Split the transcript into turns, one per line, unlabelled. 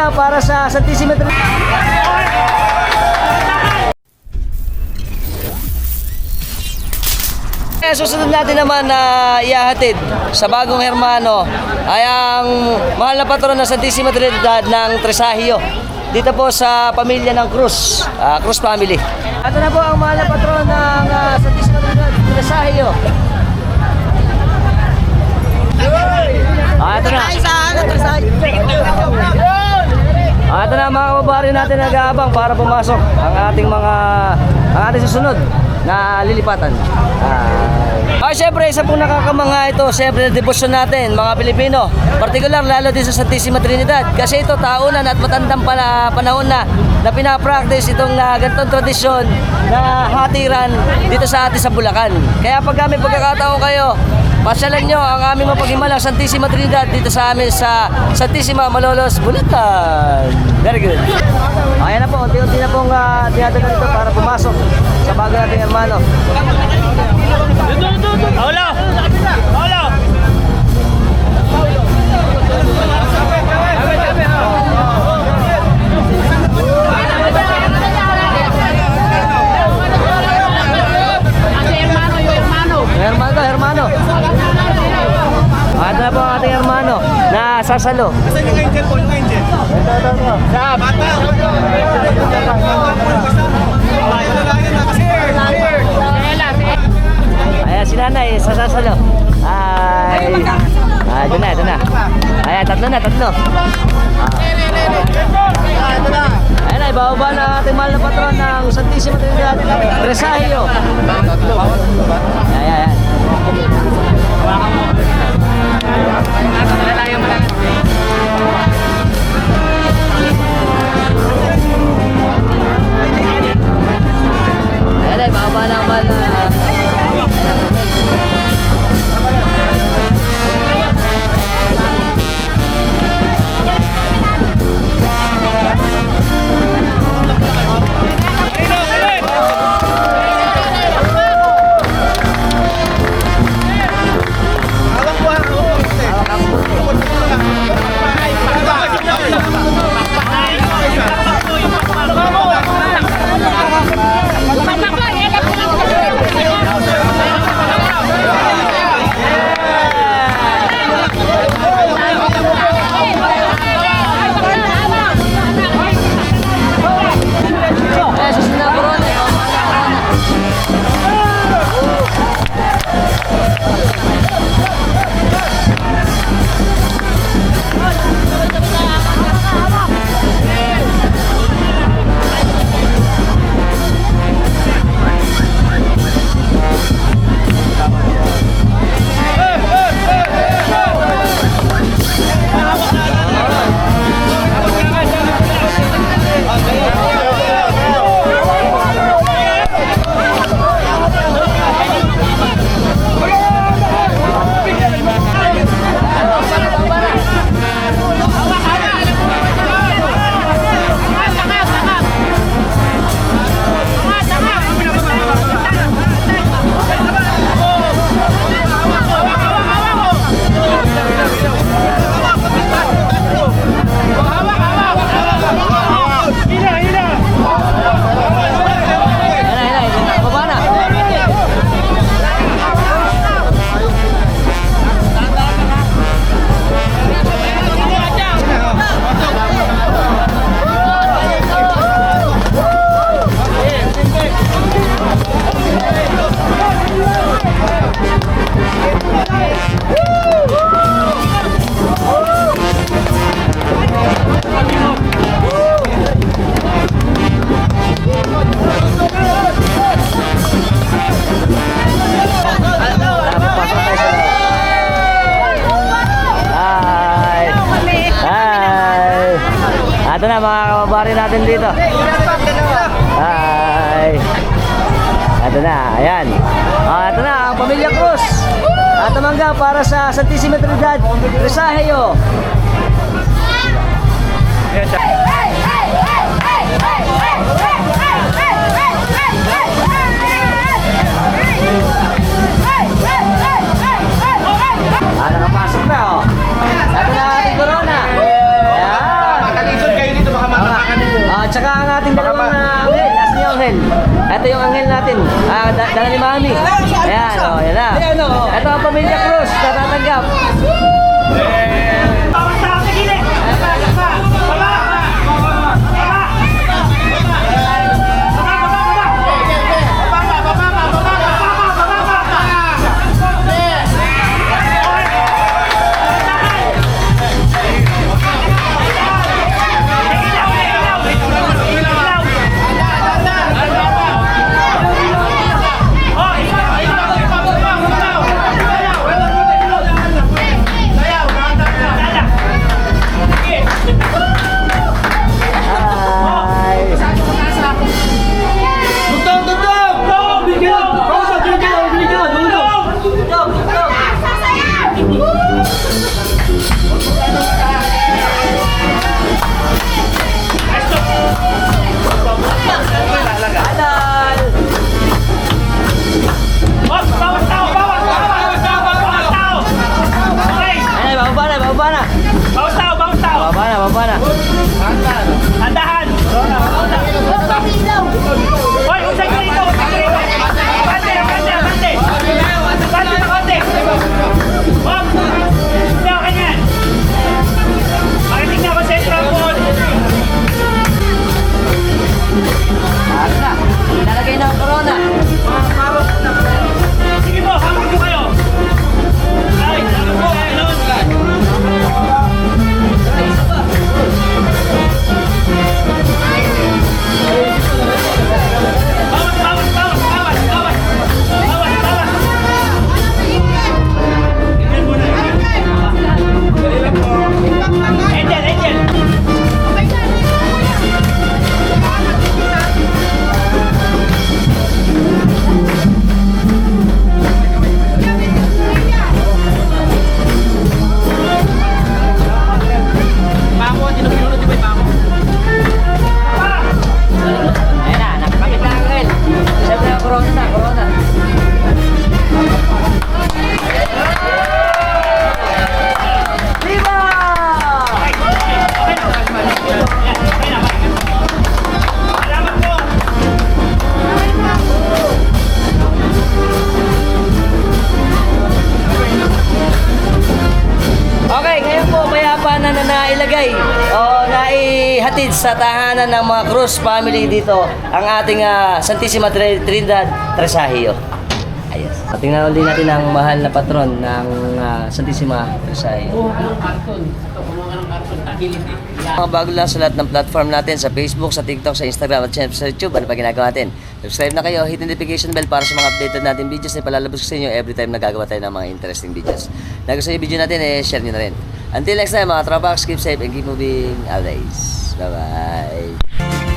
mangga para sa Santissima Trinidad. Eh, susunod natin naman na ihahatid sa bagong hermano ay ang mahal na patron ng Santissima Trinidad ng Tresahio. Dito po sa pamilya ng Cruz, ah, Cruz family. Ito na po ang mahal na patron ng uh, Santissima Trinidad, Tresahio. Mga kababari natin nag-aabang para pumasok ang ating mga ang ating susunod na lilipatan. Ah, ah syempre, isa pong nakakamanga ito, syempre, na debosyon natin, mga Pilipino. Partikular, lalo din sa Santissima Trinidad. Kasi ito, taunan at matandang pala, panahon na na pinapractice itong uh, ganitong tradisyon na hatiran dito sa atin sa Bulacan. Kaya pag kami pagkakataon kayo, pasyalan nyo ang aming mapaghimalang Santissima Trinidad dito sa amin sa Santissima Malolos, Bulacan. Very good. Ayan na po, unti-unti na pong uh, dinadala dito para pumasok sa bago nating hermano.
Paolo! Paolo!
Sasalo.
Saan yung angel po? Yung angel?
Ito, ito, ito.
Sa bata!
Ayan si nanay, sa sasalo. Ay. Ah, ito na, ito na. Ayan, tatlo na, tatlo.
Ah, ito na.
Ayan ay, bababa na ating mahal na patron ng Santissima Trinidad, Resahio. Ayan, ayan. Ayan Nasa na tayo malapit. Na mga kababari natin dito. Hi! Ito na, ayan. Ah, ito na, ang Pamilya Cruz. At mangga para sa Santissima Trinidad, Resahio. Ah, nakapasok na, oh. Ito na ang ating corona. At saka ang ating dalawang uh, anghel, last ni anghel. Ito yung anghel natin. Ah, da dala ni Mami. Ayan, oh, yan na. Ito ang pamilya Cruz na tatanggap. Ayos na. Nalagay na ang corona. Nailagay o naihatid sa tahanan ng mga Cruz family dito ang ating ah, Santissima Tr- Trinidad Tresahio. Ayos. Tingnan ulit natin ang mahal na patron ng ah, Santissima Tresahio. Mga bago lang sa lahat ng platform natin sa Facebook, sa TikTok, sa Instagram at sa YouTube. Ano pa ginagawa natin? Subscribe na kayo, hit the notification bell para sa mga updated natin videos na ipalalabas ko sa inyo every time na gagawa tayo ng mga interesting videos. Nagustuhan yung video natin, eh, share nyo na rin. Until next time mga tropa, keep safe and keep moving always. Bye-bye.